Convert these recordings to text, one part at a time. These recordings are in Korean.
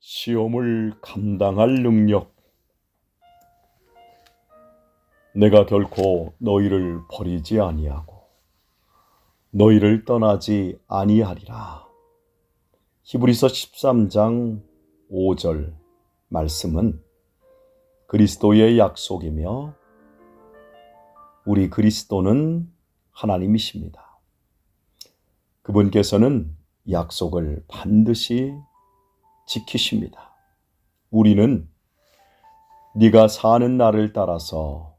시험을 감당할 능력. 내가 결코 너희를 버리지 아니하고 너희를 떠나지 아니하리라. 히브리서 13장 5절 말씀은 그리스도의 약속이며 우리 그리스도는 하나님이십니다. 그분께서는 약속을 반드시 지키십니다. 우리는 네가 사는 날을 따라서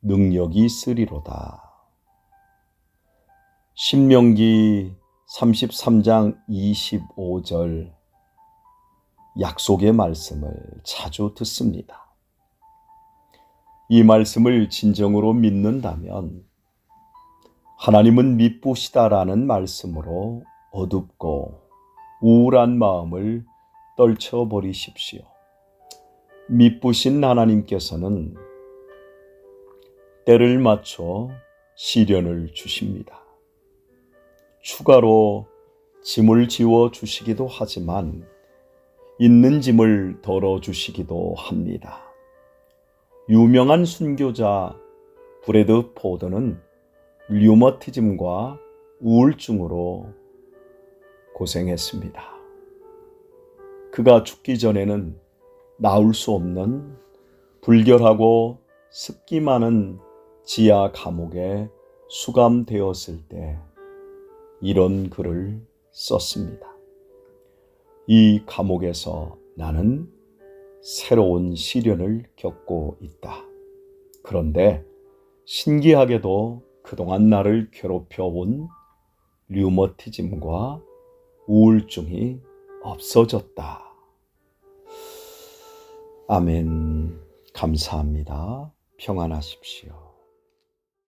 능력이 있으리로다. 신명기 33장 25절 약속의 말씀을 자주 듣습니다. 이 말씀을 진정으로 믿는다면 하나님은 미쁘시다라는 말씀으로 어둡고 우울한 마음을 떨쳐버리십시오. 미쁘신 하나님께서는 때를 맞춰 시련을 주십니다. 추가로 짐을 지워 주시기도 하지만 있는 짐을 덜어 주시기도 합니다. 유명한 순교자 브레드 포드는 류머티즘과 우울증으로 고생했습니다. 그가 죽기 전에는 나올 수 없는 불결하고 습기 많은 지하 감옥에 수감되었을 때 이런 글을 썼습니다. 이 감옥에서 나는 새로운 시련을 겪고 있다. 그런데 신기하게도 그동안 나를 괴롭혀온 류머티즘과 우울증이 없어졌다. 아멘. 감사합니다. 평안하십시오.